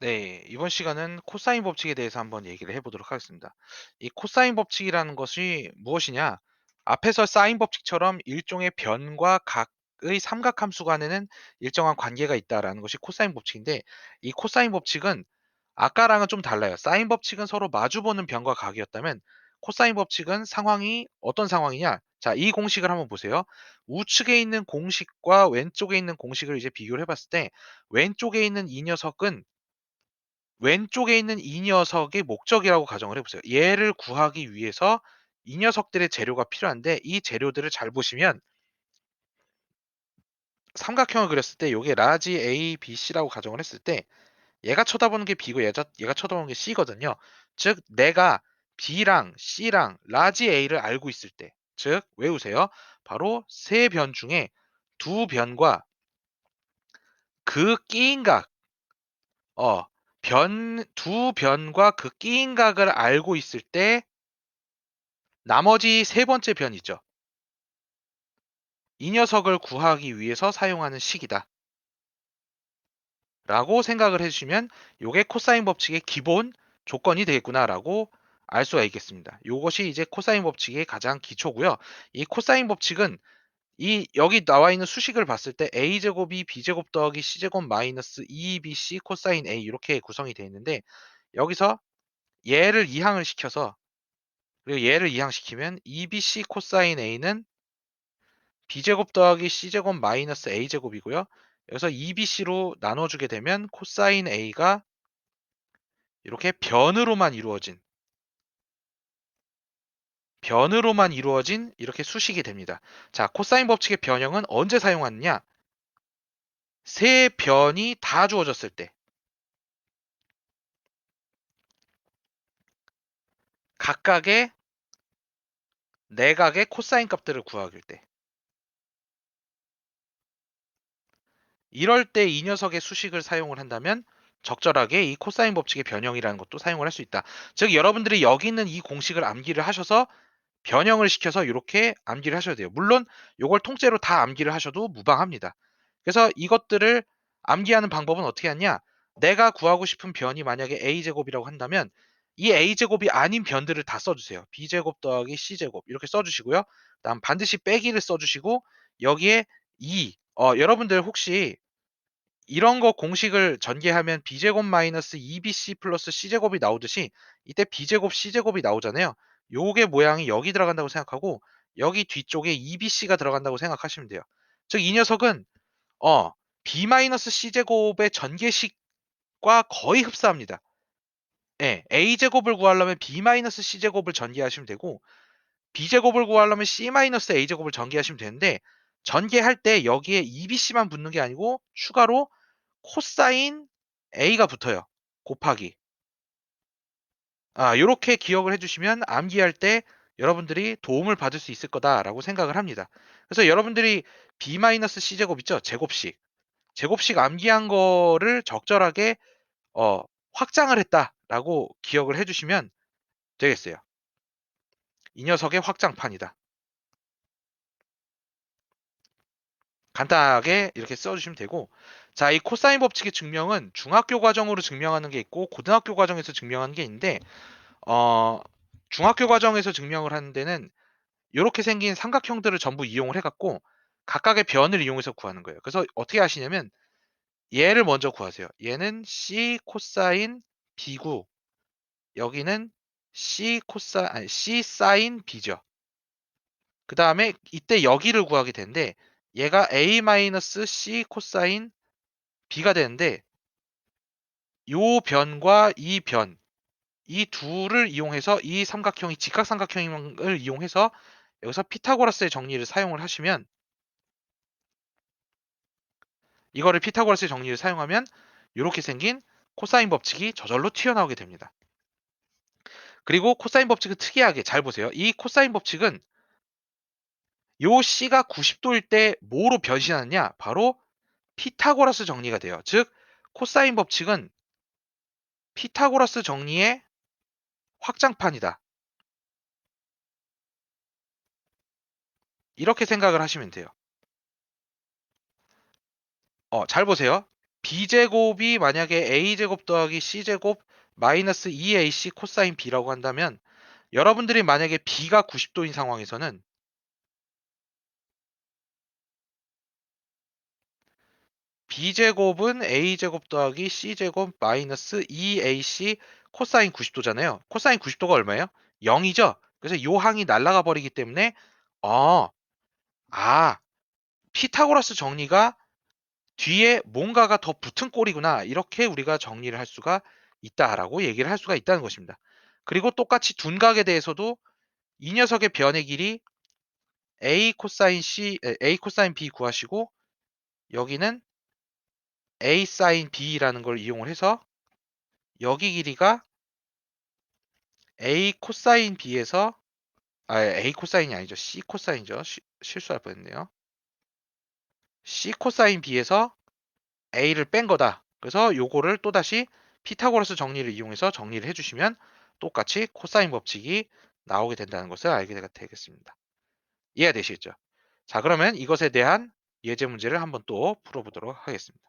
네, 이번 시간은 코사인 법칙에 대해서 한번 얘기를 해 보도록 하겠습니다. 이 코사인 법칙이라는 것이 무엇이냐? 앞에서 사인 법칙처럼 일종의 변과 각의 삼각함수 간에는 일정한 관계가 있다라는 것이 코사인 법칙인데 이 코사인 법칙은 아까랑은 좀 달라요. 사인 법칙은 서로 마주보는 변과 각이었다면 코사인 법칙은 상황이 어떤 상황이냐? 자, 이 공식을 한번 보세요. 우측에 있는 공식과 왼쪽에 있는 공식을 이제 비교를 해 봤을 때 왼쪽에 있는 이 녀석은 왼쪽에 있는 이 녀석이 목적이라고 가정을 해보세요. 얘를 구하기 위해서 이 녀석들의 재료가 필요한데 이 재료들을 잘 보시면 삼각형을 그렸을 때 요게 라지 A, B, C라고 가정을 했을 때 얘가 쳐다보는 게 B고 얘가, 얘가 쳐다보는 게 C거든요. 즉 내가 B랑 C랑 라지 A를 알고 있을 때, 즉 외우세요. 바로 세 변 중에 두 변과 그 끼인 각, 어, 변, 두 변과 그 끼인 각을 알고 있을 때 나머지 세 번째 변이죠. 이 녀석을 구하기 위해서 사용하는 식이다. 라고 생각을 해주시면 이게 코사인 법칙의 기본 조건이 되겠구나라고 알 수가 있겠습니다. 이것이 이제 코사인 법칙의 가장 기초고요. 이 코사인 법칙은 이 여기 나와 있는 수식을 봤을 때 a제곱이 b제곱 더하기 c제곱 마이너스 2bc 코사인 a 이렇게 구성이 되어 있는데 여기서 얘를 이항을 시켜서 그리고 얘를 이항시키면 2bc 코사인 a는 b제곱 더하기 c제곱 마이너스 a제곱이고요. 여기서 2bc로 나눠주게 되면 코사인 a가 이렇게 변으로만 이루어진 변으로만 이루어진 이렇게 수식이 됩니다. 자, 코사인 법칙의 변형은 언제 사용하느냐? 세 변이 다 주어졌을 때 각각의 내각의 코사인 값들을 구하길 때 이럴 때 이 녀석의 수식을 사용을 한다면 적절하게 이 코사인 법칙의 변형이라는 것도 사용을 할 수 있다. 즉 여러분들이 여기 있는 이 공식을 암기를 하셔서 변형을 시켜서 이렇게 암기를 하셔야 돼요. 물론 이걸 통째로 다 암기를 하셔도 무방합니다. 그래서 이것들을 암기하는 방법은 어떻게 하냐? 내가 구하고 싶은 변이 만약에 a제곱이라고 한다면 이 a제곱이 아닌 변들을 다 써주세요. b제곱 더하기 c제곱 이렇게 써주시고요. 다음 반드시 빼기를 써주시고 여기에 2 어, 여러분들 혹시 이런 거 공식을 전개하면 b제곱 마이너스 2bc 플러스 c제곱이 나오듯이 이때 b제곱 c제곱이 나오잖아요. 요게 모양이 여기 들어간다고 생각하고 여기 뒤쪽에 2bc가 들어간다고 생각하시면 돼요. 즉 이 녀석은 어 b 마이너스 c제곱의 전개식과 거의 흡사합니다. 예, a제곱을 구하려면 b 마이너스 c제곱을 전개하시면 되고 b제곱을 구하려면 c 마이너스 a제곱을 전개하시면 되는데 전개할 때 여기에 2bc만 붙는 게 아니고 추가로 코사인 a가 붙어요. 곱하기. 아, 요렇게 기억을 해주시면 암기할 때 여러분들이 도움을 받을 수 있을 거다라고 생각을 합니다. 그래서 여러분들이 b-c 제곱 있죠? 제곱식. 제곱식 암기한 거를 적절하게 어, 확장을 했다라고 기억을 해주시면 되겠어요. 이 녀석의 확장판이다. 간단하게 이렇게 써주시면 되고 자, 이 코사인 법칙의 증명은 중학교 과정으로 증명하는 게 있고 고등학교 과정에서 증명하는 게 있는데 어, 중학교 과정에서 증명을 하는 데는 이렇게 생긴 삼각형들을 전부 이용을 해갖고 각각의 변을 이용해서 구하는 거예요. 그래서 어떻게 하시냐면 얘를 먼저 구하세요. 얘는 C 코사인 B고 여기는 C 코사 아니 C 사인 B죠. 그 다음에 이때 여기를 구하게 되는데 얘가 A-C 코사인 B가 되는데 요 변과 이 변, 이 둘을 이용해서 이 삼각형이 직각삼각형을 이용해서 여기서 피타고라스의 정리를 사용을 하시면 이거를 피타고라스의 정리를 사용하면 이렇게 생긴 코사인 법칙이 저절로 튀어나오게 됩니다. 그리고 코사인 법칙은 특이하게 잘 보세요. 이 코사인 법칙은 요 C가 90도일 때 뭐로 변신하느냐? 바로 피타고라스 정리가 돼요. 즉 코사인 법칙은 피타고라스 정리의 확장판이다. 이렇게 생각을 하시면 돼요. 어, 잘 보세요. b제곱이 만약에 a제곱 더하기 c제곱 마이너스 2ac 코사인 b라고 한다면 여러분들이 만약에 b가 90도인 상황에서는 b제곱은 a제곱 더하기 c제곱 마이너스 2ac 코사인 90도잖아요. 코사인 90도가 얼마예요? 0이죠? 그래서 요 항이 날아가 버리기 때문에 어, 아, 피타고라스 정리가 뒤에 뭔가가 더 붙은 꼴이구나. 이렇게 우리가 정리를 할 수가 있다라고 얘기를 할 수가 있다는 것입니다. 그리고 똑같이 둔각에 대해서도 이 녀석의 변의 길이 a 코사인 c, 에, a 코사인 b 구하시고 여기는 a 사인 b라는 걸 이용을 해서 여기 길이가 a 코사인 b에서 아 a 코사인이 아니죠. C 코사인이죠. 시- 실수할 뻔했네요. C 코사인 b에서 a를 뺀 거다. 그래서 요거를 또다시 피타고라스 정리를 이용해서 정리를 해주시면 똑같이 코사인 법칙이 나오게 된다는 것을 알게 되겠습니다. 이해가 되시겠죠? 자 그러면 이것에 대한 예제 문제를 한번 또 풀어보도록 하겠습니다